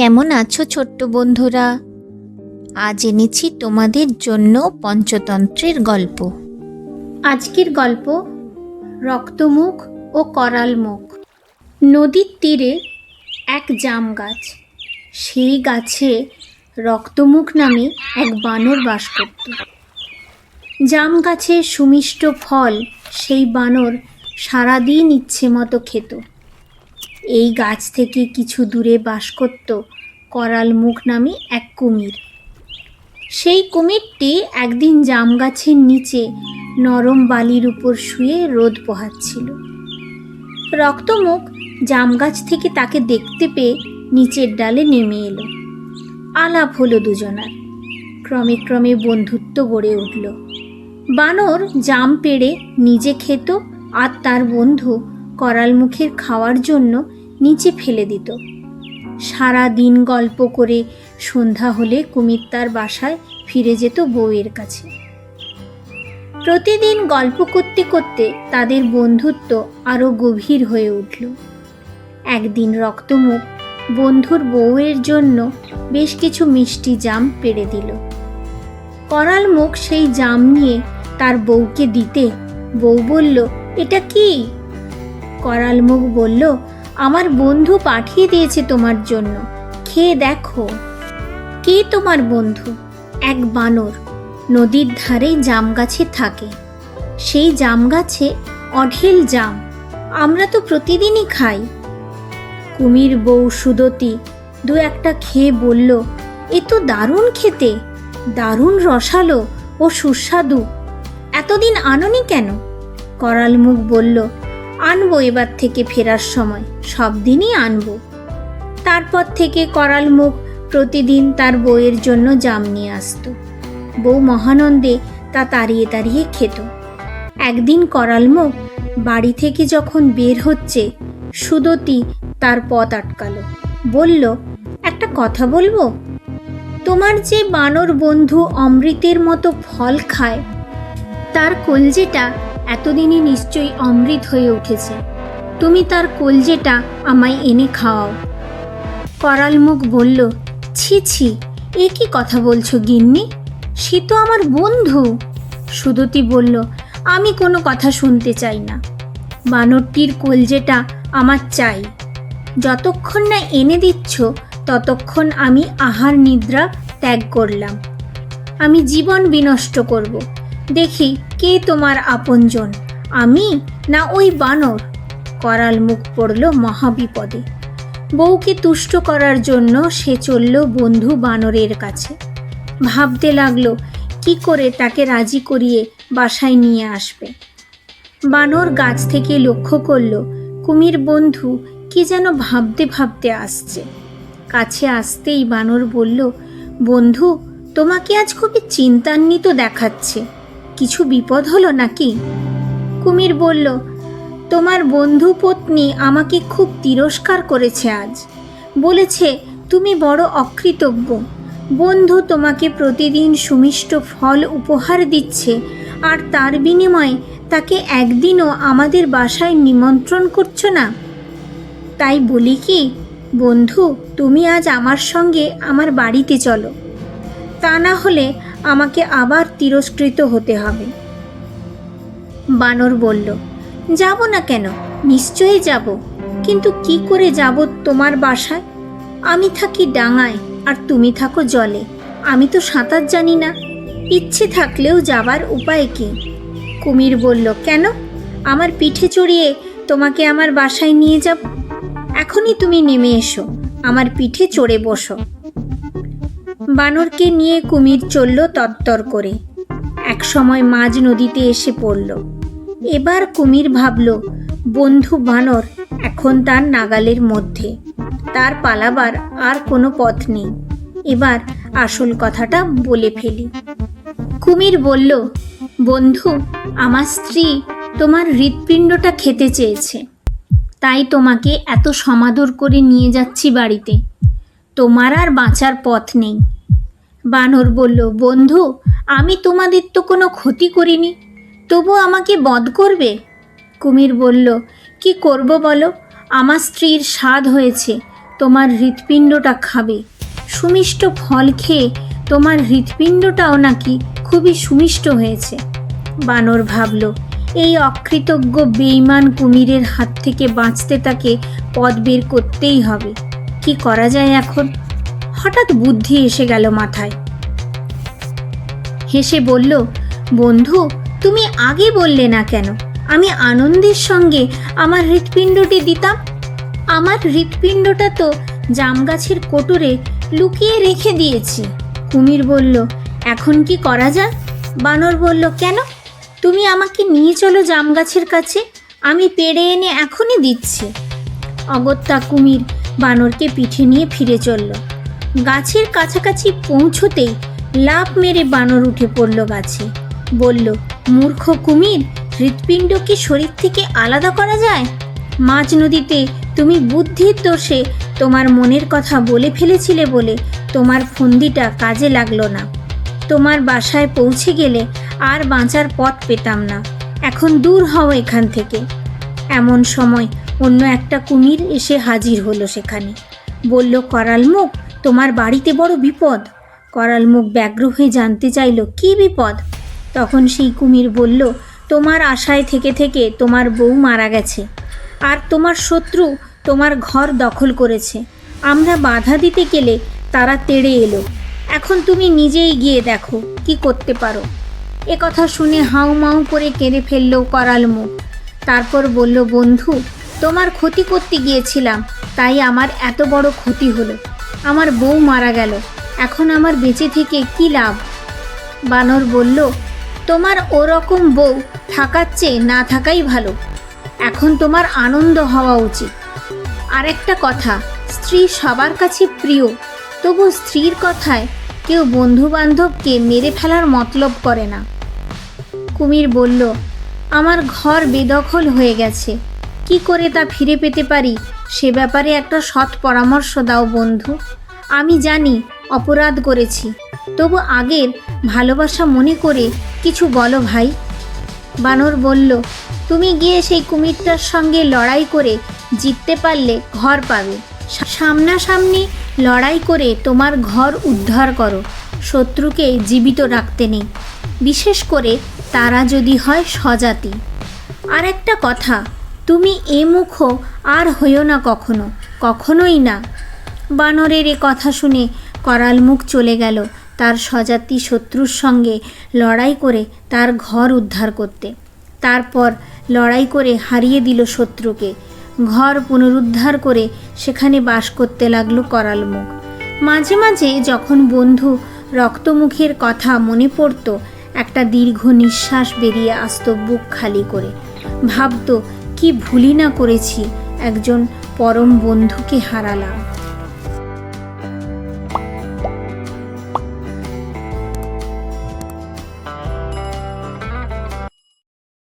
কেমন আছো ছোট্ট বন্ধুরা? আজ এনেছি তোমাদের জন্য পঞ্চতন্ত্রের গল্প। আজকের গল্প, রক্তমুখ ও করাল মুখ নদীর তীরে এক জাম গাছ। সেই গাছে রক্তমুখ নামে এক বানর বাস করত। জাম গাছের সুমিষ্ট ফল সেই বানর সারাদিন ইচ্ছে মতো খেত। এই গাছ থেকে কিছু দূরে বাস করত করাল মুখ নামে এক কুমির। সেই কুমিরটি একদিন জাম গাছের নিচে নরম বালির উপর শুয়ে রোদ পোহাচ্ছিল। রক্তমুখ জাম গাছ থেকে তাকে দেখতে পেয়ে নিচের ডালে নেমে এলো। আলাপ হলো দুজনার। ক্রমে ক্রমে বন্ধুত্ব গড়ে উঠল। বানর জাম পেড়ে নিজে খেত আর তার বন্ধু করাল মুখের খাওয়ার জন্য নিচে ফেলে দিত। সারা দিন গল্প করে সন্ধ্যা হলে কুমির তার বাসায় ফিরে যেত বউয়ের কাছে। প্রতিদিন গল্প করতে করতে তাদের বন্ধুত্ব আরও গভীর হয়ে উঠল। একদিন রক্তমুখ বন্ধুর বউয়ের জন্য বেশ কিছু মিষ্টি জাম পেড়ে দিল। করাল মুখ সেই জাম নিয়ে তার বউকে দিতে বউ বলল, এটা কি? করাল মুখ বলল আমার বন্ধু পাঠিয়ে দিয়েছে তোমার জন্য। খেয়ে দেখো। কে তোমার বন্ধু? এক বানর। নদীর ধারে জাম গাছে থাকে। সেই জাম গাছে অঢেল জাম। আমরা তো প্রতিদিনই খাই। কুমির বউ সুদতি দু একটা খেয়ে বলল, এ তো দারুণ খেতে। দারুণ রসালো ও সুস্বাদু। এতদিন আননি কেন? করাল মুখ বলল আনব এবার থেকে ফেরার সময়। সব দিনই আনব। তারপর থেকে করাল মুখ প্রতিদিন তার বউয়ের জন্য জাম নিয়ে আসতো। বউ মহানন্দে তা তাড়িয়ে তাড়িয়ে খেত। একদিন করাল মুখ বাড়ি থেকে যখন বের হচ্ছে, সুদতি তার পথ আটকালো। বলল, একটা কথা বলব? তোমার যে বানর বন্ধু অমৃতের মতো ফল খায়, তার কলজেটা এতদিনই নিশ্চয়ই অমৃত হয়ে উঠেছে। তুমি তার কলজেটা আমায় এনে খাওয়াও। করাল মুখ বলল, ছি ছি, এ কি কথা বলছো গিন্নি? সে তো আমার বন্ধু। সুদতি বলল, আমি কোনো কথা শুনতে চাই না। বানরটির কলজেটা আমার চাই। যতক্ষণ না এনে দিচ্ছ, ততক্ষণ আমি আহার নিদ্রা ত্যাগ করলাম। আমি জীবন বিনষ্ট করব। দেখি কে তোমার আপনজন, আমি না ওই বানর? করাল মুখ পড়ল মহাবিপদে। বউকে তুষ্ট করার জন্য সে চলল বন্ধু বানরের কাছে। ভাবতে লাগল, কি করে তাকে রাজি করিয়ে বাসায় নিয়ে আসবে? বানর গাছ থেকে লক্ষ্য করল, কুমির বন্ধু কি যেন ভাবতে ভাবতে আসছে। কাছে আসতেই বানর বলল, বন্ধু, তোমাকে আজ খুবই চিন্তান্বিত দেখাচ্ছে। কিছু বিপদ হলো নাকি? কুমির বলল, তোমার বন্ধু পত্নী আমাকে খুব তিরস্কার করেছে আজ। বলেছে, তুমি বড় অকৃতজ্ঞ। বন্ধু তোমাকে প্রতিদিন সুমিষ্ট ফল উপহার দিচ্ছে, আর তার বিনিময়ে তাকে একদিনও আমাদের বাসায় নিমন্ত্রণ করছ না? তাই বলি কি, বন্ধু, তুমি আজ আমার সঙ্গে আমার বাড়িতে চলো। তা না হলে আমাকে আবার তিরস্কৃত হতে হবে। বানর বলল, যাব না কেন? নিশ্চয়ই যাব। কিন্তু কি করে যাব তোমার বাসায়? আমি থাকি ডাঙায়, আর তুমি থাকো জলে। আমি তো সাঁতার জানি না। ইচ্ছে থাকলেও যাবার উপায় কি? কুমির বলল, কেন? আমার পিঠে চড়িয়ে তোমাকে আমার বাসায় নিয়ে যাব। এখনই তুমি নেমে এসো। আমার পিঠে চড়ে বসো। বানরকে নিয়ে কুমির চলল তত্তর করে। একসময় মাঝ নদীতে এসে পড়ল। এবার কুমির ভাবল, বন্ধু বানর, এখন তার নাগালের মধ্যে। তার পালাবার আর কোনো পথ নেই। এবার আসল কথাটা বলে ফেলি। কুমির বলল, বন্ধু, আমার স্ত্রী তোমার হৃৎপিণ্ডটা খেতে চেয়েছে। তাই তোমাকে এত সমাদর করে নিয়ে যাচ্ছি বাড়িতে। তোমার আর বাঁচার পথ নেই। বানর বলল, বন্ধু, আমি তোমাদের তো কোনো ক্ষতি করিনি, তবু আমাকে বধ করবে? কুমির বলল, কি করব বলো? আমার স্ত্রীর স্বাদ হয়েছে, তোমার হৃৎপিণ্ডটা খাবে। সুমিষ্ট ফল খেয়ে তোমার হৃৎপিণ্ডটাও নাকি খুবই সুমিষ্ট হয়েছে। বানর ভাবল, এই অকৃতজ্ঞ বেইমান কুমিরের হাত থেকে বাঁচতে তাকে পথ বের করতেই হবে। কি করা যায় এখন? হঠাৎ বুদ্ধি এসে গেল মাথায়। হেসে বলল, বন্ধু, তুমি আগে বললে না কেন? আমি আনন্দের সঙ্গে আমার হৃৎপিণ্ডটি দিতাম। আমার হৃৎপিণ্ডটা তো জাম গাছের কোটরে লুকিয়ে রেখে দিয়েছি। কুমির বলল, এখন কি করা যায়? বানর বলল, কেন? তুমি আমাকে নিয়ে চলো জাম গাছের কাছে। আমি পেড়ে এনে এখনই দিচ্ছি। অগত্যা কুমির বানরকে পিঠে নিয়ে ফিরে চলল। গাছের কাছাকাছি পৌঁছতেই লাফ মেরে বানর উঠে পড়ল গাছে। বলল, মূর্খ কুমির, হৃৎপিণ্ড কি শরীর থেকে আলাদা করা যায়? মাঝ নদীতে তুমি বুদ্ধির দোষে তোমার মনের কথা বলে ফেলেছিলে বলে তোমার ফন্দিটা কাজে লাগল না। তোমার বাসায় পৌঁছে গেলে আর বাঁচার পথ পেতাম না। এখন দূর হও এখান থেকে। এমন সময় অন্য একটা কুমির এসে হাজির হলো সেখানে। বলল, করাল মুখ তোমার বাড়িতে বড় বিপদ? করাল মুখ ব্যগ্র হয়ে জানতে চাইল, কি বিপদ? তখন সেই কুমির বলল, তোমার আশায় থেকে থেকে তোমার বউ মারা গেছে। আর তোমার শত্রু তোমার ঘর দখল করেছে। আমরা বাধা দিতে গেলে তারা তেড়ে এলো। এখন তুমি নিজেই গিয়ে দেখো, কি করতে পারো। এ কথা শুনে হাউ মাউ করে কেঁদে ফেলল করাল মুখ। তারপর বলল, বন্ধু, তোমার ক্ষতি করতে গিয়েছিলাম, তাই আমার এত বড় ক্ষতি হলো। আমার বউ মারা গেল। এখন আমার বেঁচে থেকে কি লাভ? বানর বলল, তোমার ওরকম বউ থাকার চেয়ে না থাকাই ভালো। এখন তোমার আনন্দ হওয়া উচিত। আরেকটা কথা, স্ত্রী সবার কাছে প্রিয়। তবু স্ত্রীর কথায় কেউ বন্ধু বান্ধবকে মেরে ফেলার মতলব করে না। কুমির বলল, আমার ঘর বেদখল হয়ে গেছে। কি করে তা ফিরে পেতে পারি? সে ব্যাপারে একটা সৎ পরামর্শ দাও, বন্ধু। আমি জানি অপরাধ করেছি। তবু আগের ভালোবাসা মনে করে কিছু বলো ভাই। বানর বলল, তুমি গিয়ে সেই কুমিরটার সঙ্গে লড়াই করে জিততে পারলে ঘর পাবে। সামনাসামনি লড়াই করে তোমার ঘর উদ্ধার করো। শত্রুকে জীবিত রাখতে নেই। বিশেষ করে তারা যদি হয় স্বজাতি। আর একটা কথা তুমি এ মুখ আর হইও না কখনো, কখনোই না। বানরের এ কথা শুনে করাল মুখ চলে গেল তার স্বজাতি শত্রুর সঙ্গে লড়াই করে তার ঘর উদ্ধার করতে। তারপর লড়াই করে হারিয়ে দিল শত্রুকে। ঘর পুনরুদ্ধার করে সেখানে বাস করতে লাগল করাল মুখ। মাঝে মাঝে যখন বন্ধু রক্তমুখের কথা মনে পড়ত, একটা দীর্ঘ নিঃশ্বাস বেরিয়ে আসতো বুক খালি করে। ভাবতো কি ভুলি না করেছি একজন পরম বন্ধুকে হারালাম।